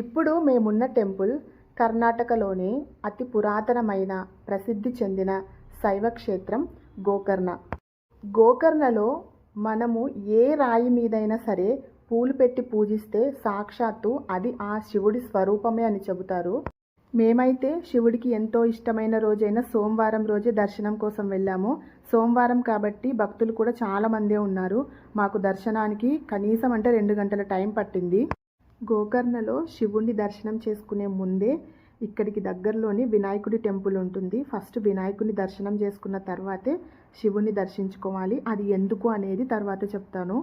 ఇప్పుడు మేమున్న టెంపుల్ కర్ణాటకలోనే అతి పురాతనమైన ప్రసిద్ధి చెందిన శైవ క్షేత్రం గోకర్ణ. గోకర్ణలో మనము ఏ రాయి మీదైనా సరే పూలు పెట్టి పూజిస్తే సాక్షాత్తు అది ఆ శివుడి స్వరూపమే అని చెబుతారు. మేమైతే శివుడికి ఎంతో ఇష్టమైన రోజైన సోమవారం రోజే దర్శనం కోసం వెళ్ళాము. సోమవారం కాబట్టి భక్తులు కూడా చాలామందే ఉన్నారు. మాకు దర్శనానికి కనీసం అంటే రెండు గంటల టైం పట్టింది. గోకర్ణలో శివుణ్ణి దర్శనం చేసుకునే ముందే ఇక్కడికి దగ్గరలోని వినాయకుడి టెంపుల్ ఉంటుంది. ఫస్ట్ వినాయకుని దర్శనం చేసుకున్న తర్వాతే శివుణ్ణి దర్శించుకోవాలి. అది ఎందుకు అనేది తర్వాత చెప్తాను.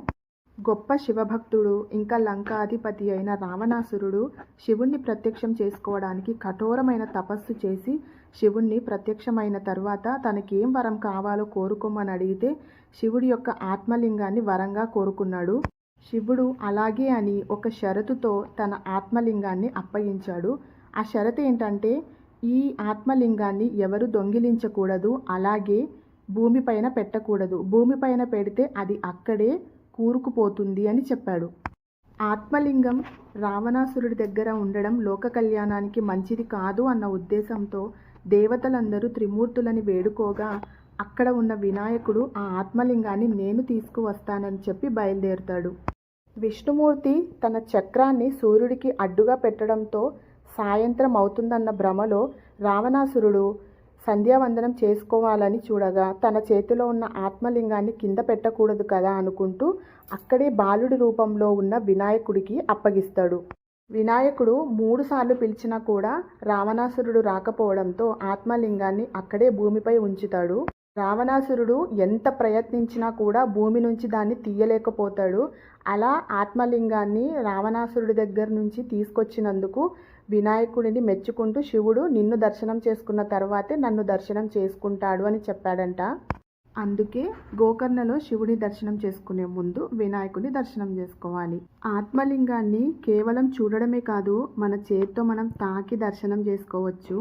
గొప్ప శివభక్తుడు ఇంకా లంకాధిపతి అయిన రావణాసురుడు శివుణ్ణి ప్రత్యక్షం చేసుకోవడానికి కఠోరమైన తపస్సు చేసి శివుణ్ణి ప్రత్యక్షమైన తర్వాత తనకేం వరం కావాలో కోరుకోమని అడిగితే శివుడి యొక్క ఆత్మలింగాన్ని వరంగా కోరుకున్నాడు. శివుడు అలాగే అని ఒక షరతుతో తన ఆత్మలింగాన్ని అప్పగించాడు. ఆ షరతు ఏంటంటే ఈ ఆత్మలింగాన్ని ఎవరు దొంగిలించకూడదు అలాగే భూమిపైన పెట్టకూడదు. భూమిపైన పెడితే అది అక్కడే కూరుకుపోతుంది అని చెప్పాడు. ఆత్మలింగం రావణాసురుడి దగ్గర ఉండడం లోక కళ్యాణానికి మంచిది కాదు అన్న ఉద్దేశంతో దేవతలందరూ త్రిమూర్తులని వేడుకోగా అక్కడ ఉన్న వినాయకుడు ఆ ఆత్మలింగాన్ని నేను తీసుకువస్తానని చెప్పి బయలుదేరుతాడు. విష్ణుమూర్తి తన చక్రాన్ని సూర్యుడికి అడ్డుగా పెట్టడంతో సాయంత్రం అవుతుందన్న భ్రమలో రావణాసురుడు సంధ్యావందనం చేసుకోవాలని చూడగా తన చేతిలో ఉన్న ఆత్మలింగాన్ని కింద పెట్టకూడదు కదా అనుకుంటూ అక్కడే బాలుడి రూపంలో ఉన్న వినాయకుడికి అప్పగిస్తాడు. వినాయకుడు మూడుసార్లు పిలిచినా కూడా రావణాసురుడు రాకపోవడంతో ఆత్మలింగాన్ని అక్కడే భూమిపై ఉంచుతాడు. రావణాసురుడు ఎంత ప్రయత్నించినా కూడా భూమి నుంచి దాన్ని తీయలేకపోతాడు. అలా ఆత్మలింగాన్ని రావణాసురుడి దగ్గర నుంచి తీసుకొచ్చినందుకు వినాయకుడిని మెచ్చుకుంటూ శివుడు నిన్ను దర్శనం చేసుకున్న తర్వాతే నన్ను దర్శనం చేసుకుంటాడు అని చెప్పాడంట. అందుకే గోకర్ణలో శివుని దర్శనం చేసుకునే ముందు వినాయకుని దర్శనం చేసుకోవాలి. ఆత్మలింగాన్ని కేవలం చూడడమే కాదు మన చేత్తో మనం తాకి దర్శనం చేసుకోవచ్చు.